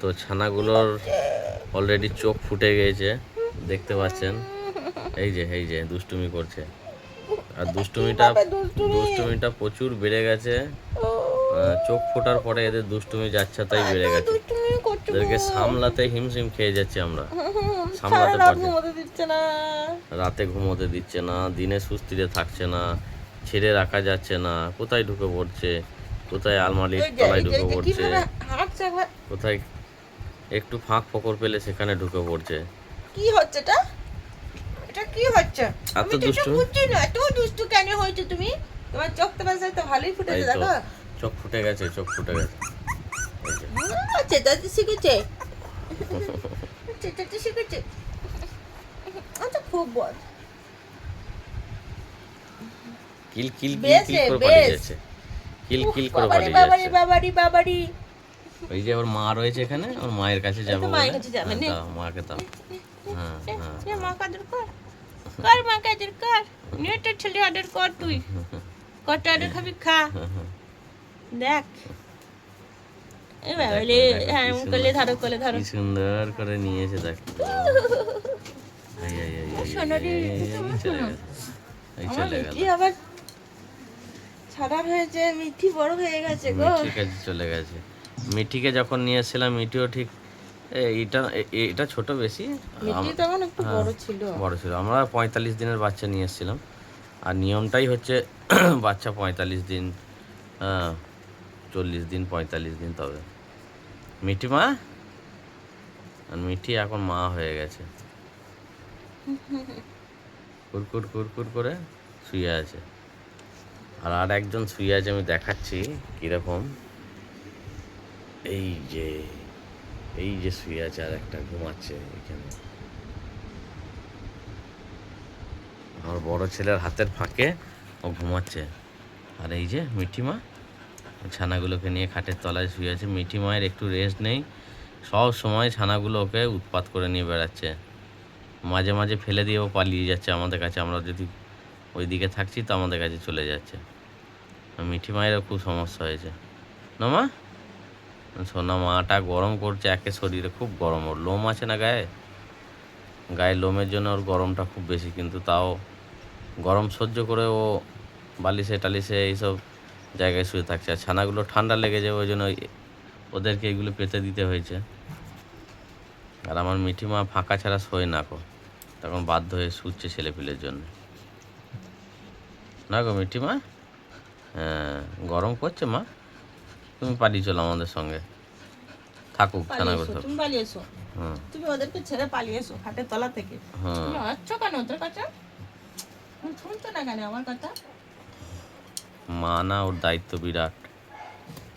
তো ছানাগুলোর অলরেডি চোখ ফুটে গিয়েছে দেখতে পাচ্ছেন। এই যে এই যে দুষ্টুমি করছে। আর দুষ্টুমিটা দুষ্টুমিটা প্রচুর বেড়ে গেছে। চোখ ফোটার পরে এদের দুষ্টুমি যাচ্ছে তাই বেড়ে গেছে। এদেরকে সামলাতে হিমশিম খেয়ে যাচ্ছি আমরা। সামলাতে পারছি রাতে ঘুমোতে দিচ্ছে না দিনে সুস্থিরে থাকছে না ছেড়ে রাখা যাচ্ছে না। কোথায় ঢুকে পড়ছে? কোথায় আলমারির তলায় ঢুকে পড়ছে? কোথায় একটু ফাঁক ফকর পেলে সেখানে ঢুকে পড়ছে। কি হচ্ছে এটা? এটা কি হচ্ছে? আমি তো এটা? বুঝছি না এত দুষ্টু কেন হয়েছে তুমি? তোমার চোখ তো বাজায় তো ভালোই ফুটেছে দেখো। চোখ ফুটে গেছে চোখ ফুটে গেছে। আচ্ছা দাদি শিখেছে। চেঁচাতে শিখেছে। আচ্ছা খুব বল। কিল কিল কিল কিল করে পালিয়ে। যাচ্ছে। কিল কিল করে বাবারি পালিয়ে বাবারি যাচ্ছে বাবারি বাবারি। ওই যে ওর মা রয়েছে এখানে ওর মায়ের কাছে যাব মায়ের কাছে যাবে, হ্যাঁ, নে। মাকে দাও। হ্যাঁ হ্যাঁ মা কাদের কর। কর মা কর। ছেলে অর্ডার কর তুই। কত অর্ডার খাবি খা। দেখ। হ্যাঁ সুন্দর। করে দেখ। চলে গেল। ছাড়া হয়েছে মিঠি বড় হয়ে গেছে গো। চলে গেছে। মিঠিকে যখন নিয়ে এসেছিলাম মিঠিও ঠিক এ, এইটা এটা ছোট বেশি। তখন একটু হ্যাঁ। বড় ছিল। বড় ছিল। আমরা পঁয়তাল্লিশ দিনের বাচ্চা নিয়ে এসেছিলাম আর নিয়মটাই হচ্ছে বাচ্চা পঁয়তাল্লিশ দিন হ্যাঁ, চল্লিশ দিন পঁয়তাল্লিশ দিন তবে। মিঠি মা? আর মিঠি এখন মা হয়ে গেছে। কুরকুর কুরকুর করে শুয়ে আছে। আর আর একজন শুয়ে আছে আমি দেখাচ্ছি কীরকম। এই যে এই যে শুয়ে আছে আর একটা ঘুমাচ্ছে এখানে। আমার বড় ছেলের হাতের ফাঁকে ও ঘুমাচ্ছে। আর এই যে মিঠিমা, ছানাগুলোকে নিয়ে খাটের তলায় শুয়ে আছে। মিঠি মায়ের একটু রেস্ট নেই। সব সময় ছানাগুলো ওকে উৎপাত করে নিয়ে বেড়াচ্ছে। মাঝে মাঝে ফেলে দিয়েও পালিয়ে যাচ্ছে আমাদের কাছে। আমরা যদি ওই দিকে থাকছি তো আমাদের কাছে চলে যাচ্ছে। মিঠি মায়েরও খুব সমস্যা হয়েছে। না মা সোনা, মাটা গরম করছে, একে শরীরে খুব গরম, ওর লোম আছে না গায়ে? গায়ে লোমের জন্য ওর গরমটা খুব বেশি, কিন্তু তাও গরম সহ্য করে ও বালিশে, টালিশে এইসব জায়গায় শুয়ে থাকছে। আর ছানাগুলো ঠান্ডা লেগে যাবে, ওই জন্য ওদেরকে এগুলো পেতে দিতে হয়েছে। আর আমার মিঠি মা ফাঁকা ছাড়া শোয় না কো। তখন বাধ্য হয়ে শুচ্ছে ছেলেপিলের জন্য। না গো মিঠি মা হ্যাঁ গরম করছে মা? তুমি পালিয়ে চলো আমাদের সঙ্গে। থাকুক থানা ছানাগুলো থাকুক তুমি পালিয়ে এসো। হুম। তুমি ওদেরকে ছেড়ে পালিয়ে এসো খাটের তলা থেকে। হ্যাঁ তুমি আসছো কেন ওদের কাছে শুনছো না কেন আমার কথা? মানা ওর দায়িত্ব বিরাট।